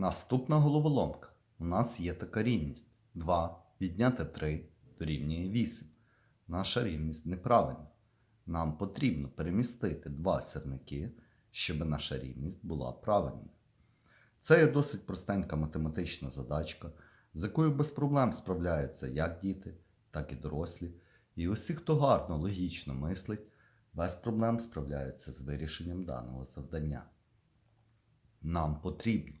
Наступна головоломка. У нас є така рівність. 2 відняти 3 дорівнює 8. Наша рівність неправильна. Нам потрібно перемістити два сірники, щоб наша рівність була правильною. Це є досить простенька математична задачка, з якою без проблем справляються як діти, так і дорослі. І усі, хто гарно логічно мислить, без проблем справляються з вирішенням даного завдання. Нам потрібно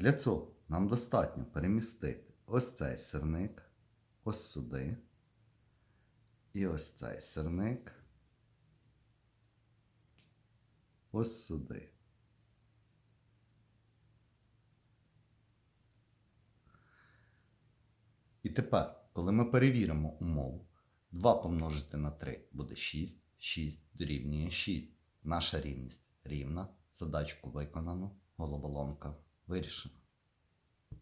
Для цього нам достатньо перемістити ось цей сирник, ось сюди, і ось цей сирник, ось сюди. І тепер, коли ми перевіримо умову, 2 помножити на 3 буде 6, 6 дорівнює 6. Наша рівність рівна. Задачку виконано, головоломка вирішена.